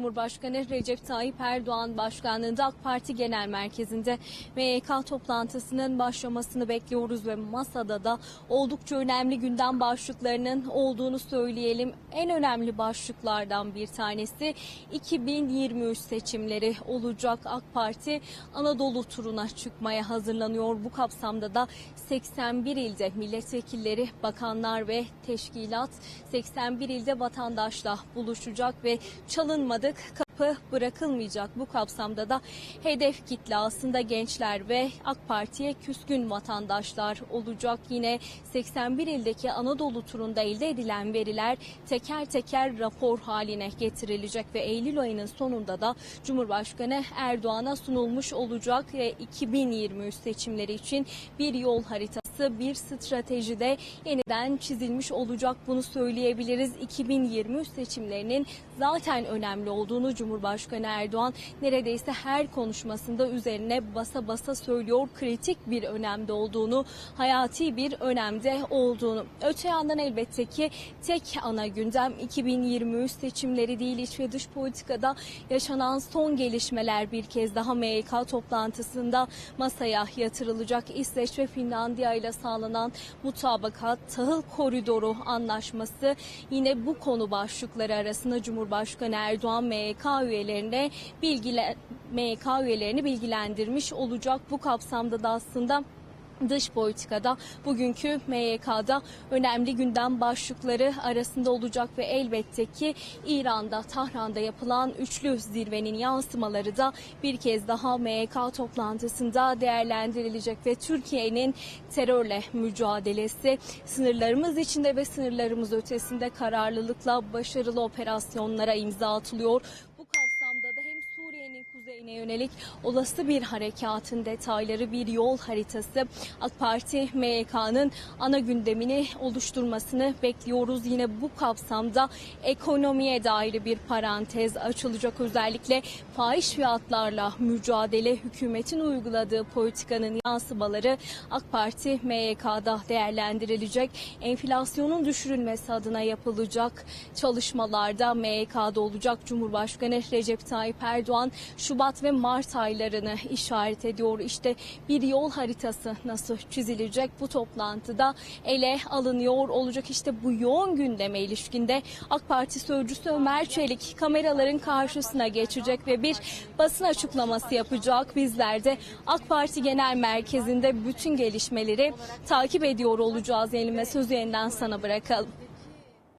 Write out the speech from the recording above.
Cumhurbaşkanı Recep Tayyip Erdoğan başkanlığında AK Parti Genel Merkezi'nde MYK toplantısının başlamasını bekliyoruz ve masada da oldukça önemli gündem başlıklarının olduğunu söyleyelim. En önemli başlıklardan bir tanesi 2023 seçimleri olacak. AK Parti Anadolu turuna çıkmaya hazırlanıyor. Bu kapsamda da 81 ilde milletvekilleri, bakanlar ve teşkilat 81 ilde vatandaşla buluşacak ve çalınmadık kapı bırakılmayacak. Bu kapsamda da hedef kitle aslında gençler ve AK Parti'ye küskün vatandaşlar olacak. Yine 81 ildeki Anadolu turunda elde edilen veriler teker teker rapor haline getirilecek ve Eylül ayının sonunda da Cumhurbaşkanı Erdoğan'a sunulmuş olacak ve 2023 seçimleri için bir yol haritası, bir stratejide yeniden çizilmiş olacak. Bunu söyleyebiliriz. 2023 seçimlerinin zaten önemli olduğunu Cumhurbaşkanı Erdoğan neredeyse her konuşmasında üzerine basa basa söylüyor. Kritik bir önemde olduğunu, hayati bir önemde olduğunu. Öte yandan elbette ki tek ana gündem 2023 seçimleri değil iç ve dış politikada yaşanan son gelişmeler bir kez daha MYK toplantısında masaya yatırılacak. İsveç ve Finlandiya ile sağlanan mutabakat, tahıl koridoru anlaşması yine bu konu başlıkları arasında Cumhurbaşkanı Erdoğan MYK üyelerine bilgiler MYK üyelerini bilgilendirmiş olacak. Bu kapsamda da aslında dış politikada bugünkü MYK'da önemli gündem başlıkları arasında olacak ve elbette ki İran'da Tahran'da yapılan üçlü zirvenin yansımaları da bir kez daha MYK toplantısında değerlendirilecek ve Türkiye'nin terörle mücadelesi sınırlarımız içinde ve sınırlarımız ötesinde kararlılıkla başarılı operasyonlara imza atılıyor. Bu Kuzeyine yönelik olası bir harekatın detayları, bir yol haritası AK Parti MYK'nın ana gündemini oluşturmasını bekliyoruz. Yine bu kapsamda ekonomiye dair bir parantez açılacak. Özellikle fahiş fiyatlarla mücadele hükümetin uyguladığı politikanın yansımaları AK Parti MYK'da değerlendirilecek. Enflasyonun düşürülmesi adına yapılacak çalışmalarda MYK'da olacak. Cumhurbaşkanı Recep Tayyip Erdoğan Ve Mart aylarını işaret ediyor. İşte bir yol haritası nasıl çizilecek bu toplantıda ele alınıyor olacak. İşte bu yoğun gündeme ilişkinde AK Parti sözcüsü Ömer Çelik kameraların karşısına geçecek ve bir basın açıklaması yapacak. Bizler de AK Parti Genel Merkezi'nde bütün gelişmeleri takip ediyor olacağız. Elime sözü yeniden sana bırakalım.